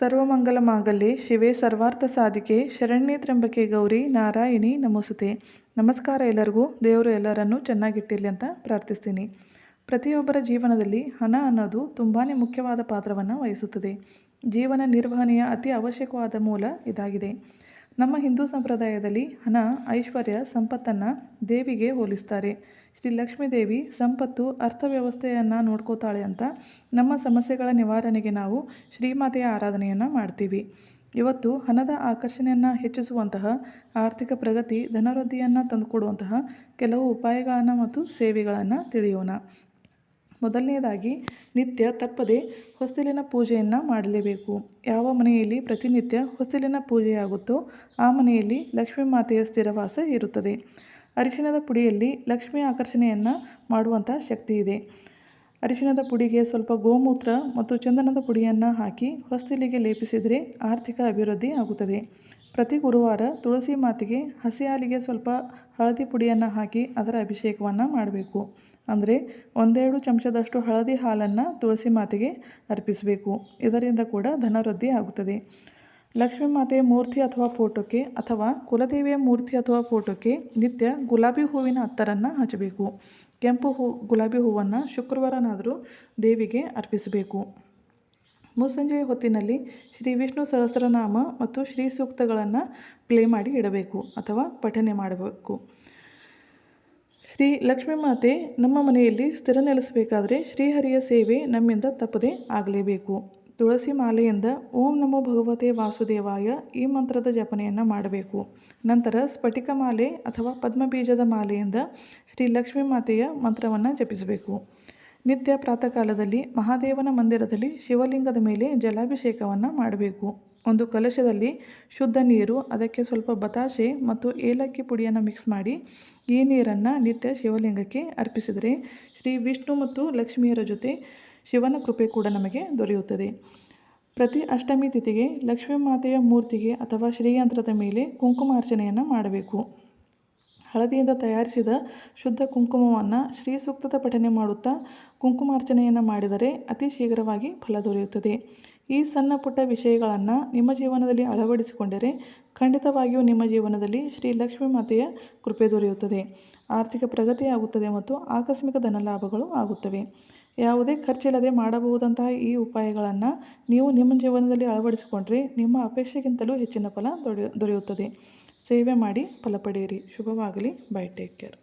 ಸರ್ವಮಂಗಲ ಶಿವೇ ಶಿವೆ ಸರ್ವಾರ್ಥ ಸಾಧಿಕೆ. ಶರಣ್ಯ ತ್ರಂಬಕೆ ಗೌರಿ. ನಾರಾಯಣಿ ನಮೋಸುತೆ. ನಮಸ್ಕಾರ ಎಲ್ಲರಿಗೂ. ದೇವರು ಎಲ್ಲರನ್ನೂ ಚೆನ್ನಾಗಿಟ್ಟಿರಲಿ ಅಂತ ಪ್ರಾರ್ಥಿಸ್ತೀನಿ. ಪ್ರತಿಯೊಬ್ಬರ ಜೀವನದಲ್ಲಿ ಹಣ ಅನ್ನೋದು ತುಂಬಾ ಮುಖ್ಯವಾದ ಪಾತ್ರವನ್ನು ವಹಿಸುತ್ತದೆ. ಜೀವನ ನಿರ್ವಹಣೆಯ ಅತಿ ಅವಶ್ಯಕವಾದ ಮೂಲ ಇದಾಗಿದೆ. ನಮ್ಮ ಹಿಂದೂ ಸಂಪ್ರದಾಯದಲ್ಲಿ ಹಣ, ಐಶ್ವರ್ಯ, ಸಂಪತ್ತನ್ನು ದೇವಿಗೆ ಹೋಲಿಸ್ತಾರೆ. ಶ್ರೀ ಲಕ್ಷ್ಮೀ ದೇವಿ ಸಂಪತ್ತು ಅರ್ಥವ್ಯವಸ್ಥೆಯನ್ನು ನೋಡ್ಕೋತಾಳೆ ಅಂತ ನಮ್ಮ ಸಮಸ್ಯೆಗಳ ನಿವಾರಣೆಗೆ ನಾವು ಶ್ರೀಮಾತೆಯ ಆರಾಧನೆಯನ್ನು ಮಾಡ್ತೀವಿ. ಇವತ್ತು ಹಣದ ಆಕರ್ಷಣೆಯನ್ನು ಹೆಚ್ಚಿಸುವಂತಹ ಆರ್ಥಿಕ ಪ್ರಗತಿ, ಧನವೃದ್ಧಿಯನ್ನು ತಂದುಕೊಡುವಂತಹ ಕೆಲವು ಉಪಾಯಗಳನ್ನು ಮತ್ತು ಸೇವೆಗಳನ್ನು ತಿಳಿಯೋಣ. ಮೊದಲನೆಯದಾಗಿ ನಿತ್ಯ ತಪ್ಪದೆ ಹೊಸ್ತಿಲಿನ ಪೂಜೆಯನ್ನು ಮಾಡಲೇಬೇಕು. ಯಾವ ಮನೆಯಲ್ಲಿ ಪ್ರತಿನಿತ್ಯ ಹೊಸ್ತಿಲಿನ ಪೂಜೆಯಾಗುತ್ತೋ ಆ ಮನೆಯಲ್ಲಿ ಲಕ್ಷ್ಮೀ ಮಾತೆಯ ಸ್ಥಿರವಾಸ ಇರುತ್ತದೆ. ಅರಿಶಿಣದ ಪುಡಿಯಲ್ಲಿ ಲಕ್ಷ್ಮಿ ಆಕರ್ಷಣೆಯನ್ನು ಮಾಡುವಂಥ ಶಕ್ತಿ ಇದೆ. ಅರಿಶಿಣದ ಪುಡಿಗೆ ಸ್ವಲ್ಪ ಗೋಮೂತ್ರ ಮತ್ತು ಚಂದನದ ಪುಡಿಯನ್ನು ಹಾಕಿ ಹೊಸ್ತಿಲಿಗೆ ಲೇಪಿಸಿದರೆ ಆರ್ಥಿಕ ಅಭಿವೃದ್ಧಿ ಆಗುತ್ತದೆ. ಪ್ರತಿ ಗುರುವಾರ ತುಳಸಿ ಮಾತೆಗೆ ಹಸಿ ಹಾಲಿಗೆ ಸ್ವಲ್ಪ ಹಳದಿ ಪುಡಿಯನ್ನು ಹಾಕಿ ಅದರ ಅಭಿಷೇಕವನ್ನು ಮಾಡಬೇಕು. ಅಂದರೆ ಒಂದೆರಡು ಚಮಚದಷ್ಟು ಹಳದಿ ಹಾಲನ್ನು ತುಳಸಿ ಮಾತೆಗೆ ಅರ್ಪಿಸಬೇಕು. ಇದರಿಂದ ಕೂಡ ಧನವೃದ್ಧಿ ಆಗುತ್ತದೆ. ಲಕ್ಷ್ಮೀ ಮಾತೆಯ ಮೂರ್ತಿ ಅಥವಾ ಫೋಟೋಕ್ಕೆ ಅಥವಾ ಕುಲದೇವಿಯ ಮೂರ್ತಿ ಅಥವಾ ಫೋಟೋಕ್ಕೆ ನಿತ್ಯ ಗುಲಾಬಿ ಹೂವಿನ ಅತ್ತರನ್ನು ಹಚ್ಚಬೇಕು. ಕೆಂಪು ಹೂ, ಗುಲಾಬಿ ಹೂವನ್ನು ಶುಕ್ರವಾರನಾದರೂ ದೇವಿಗೆ ಅರ್ಪಿಸಬೇಕು. ಮುಸ್ಸಂಜೆಯ ಹೊತ್ತಿನಲ್ಲಿ ಶ್ರೀ ವಿಷ್ಣು ಸಹಸ್ರನಾಮ ಮತ್ತು ಶ್ರೀ ಸೂಕ್ತಗಳನ್ನು ಪ್ಲೇ ಮಾಡಿ ಇಡಬೇಕು ಅಥವಾ ಪಠನೆ ಮಾಡಬೇಕು. ಶ್ರೀ ಲಕ್ಷ್ಮೀ ಮಾತೆ ನಮ್ಮ ಮನೆಯಲ್ಲಿ ಸ್ಥಿರ ನೆಲೆಸಬೇಕಾದರೆ ಶ್ರೀಹರಿಯ ಸೇವೆ ನಮ್ಮಿಂದ ತಪ್ಪದೇ ಆಗಲೇಬೇಕು. ತುಳಸಿ ಮಾಲೆಯಿಂದ ಓಂ ನಮೋ ಭಗವತೆ ವಾಸುದೇವಾಯ ಈ ಮಂತ್ರದ ಜಪನೆಯನ್ನು ಮಾಡಬೇಕು. ನಂತರ ಸ್ಫಟಿಕ ಮಾಲೆ ಅಥವಾ ಪದ್ಮಬೀಜದ ಮಾಲೆಯಿಂದ ಶ್ರೀ ಲಕ್ಷ್ಮೀ ಮಾತೆಯ ಮಂತ್ರವನ್ನು ಜಪಿಸಬೇಕು. ನಿತ್ಯ ಪ್ರಾತಃಕಾಲದಲ್ಲಿ ಮಹಾದೇವನ ಮಂದಿರದಲ್ಲಿ ಶಿವಲಿಂಗದ ಮೇಲೆ ಜಲಾಭಿಷೇಕವನ್ನು ಮಾಡಬೇಕು. ಒಂದು ಕಲಶದಲ್ಲಿ ಶುದ್ಧ ನೀರು, ಅದಕ್ಕೆ ಸ್ವಲ್ಪ ಬತಾಸೆ ಮತ್ತು ಏಲಕ್ಕಿ ಪುಡಿಯನ್ನು ಮಿಕ್ಸ್ ಮಾಡಿ ಈ ನೀರನ್ನು ನಿತ್ಯ ಶಿವಲಿಂಗಕ್ಕೆ ಅರ್ಪಿಸಿದರೆ ಶ್ರೀ ವಿಷ್ಣು ಮತ್ತು ಲಕ್ಷ್ಮಿಯರ ಜೊತೆ ಶಿವನ ಕೃಪೆ ಕೂಡ ನಮಗೆ ದೊರೆಯುತ್ತದೆ. ಪ್ರತಿ ಅಷ್ಟಮಿ ತಿಥಿಗೆ ಲಕ್ಷ್ಮೀ ಮಾತೆಯ ಮೂರ್ತಿಗೆ ಅಥವಾ ಶ್ರೀಯಂತ್ರದ ಮೇಲೆ ಕುಂಕುಮಾರ್ಚನೆಯನ್ನು ಮಾಡಬೇಕು. ಹಳದಿಯಿಂದ ತಯಾರಿಸಿದ ಶುದ್ಧ ಕುಂಕುಮವನ್ನು ಶ್ರೀ ಸೂಕ್ತದ ಪಠನೆ ಮಾಡುತ್ತಾ ಕುಂಕುಮಾರ್ಚನೆಯನ್ನು ಮಾಡಿದರೆ ಅತಿ ಶೀಘ್ರವಾಗಿ ಫಲ ದೊರೆಯುತ್ತದೆ. ಈ ಸಣ್ಣ ಪುಟ್ಟ ವಿಷಯಗಳನ್ನು ನಿಮ್ಮ ಜೀವನದಲ್ಲಿ ಅಳವಡಿಸಿಕೊಂಡರೆ ಖಂಡಿತವಾಗಿಯೂ ನಿಮ್ಮ ಜೀವನದಲ್ಲಿ ಶ್ರೀ ಲಕ್ಷ್ಮೀ ಮಾತೆಯ ಕೃಪೆ ದೊರೆಯುತ್ತದೆ. ಆರ್ಥಿಕ ಪ್ರಗತಿಯಾಗುತ್ತದೆ ಮತ್ತು ಆಕಸ್ಮಿಕ ಧನಲಾಭಗಳು ಆಗುತ್ತವೆ. ಯಾವುದೇ ಖರ್ಚಿಲ್ಲದೆ ಮಾಡಬಹುದಂತಹ ಈ ಉಪಾಯಗಳನ್ನು ನೀವು ನಿಮ್ಮ ಜೀವನದಲ್ಲಿ ಅಳವಡಿಸಿಕೊಂಡ್ರೆ ನಿಮ್ಮ ಅಪೇಕ್ಷೆಗಿಂತಲೂ ಹೆಚ್ಚಿನ ಫಲ ದೊರೆಯುತ್ತದೆ. ಸೇವೆ ಮಾಡಿ ಫಲ ಪಡೆಯಿರಿ. ಶುಭವಾಗಲಿ. Bye take care.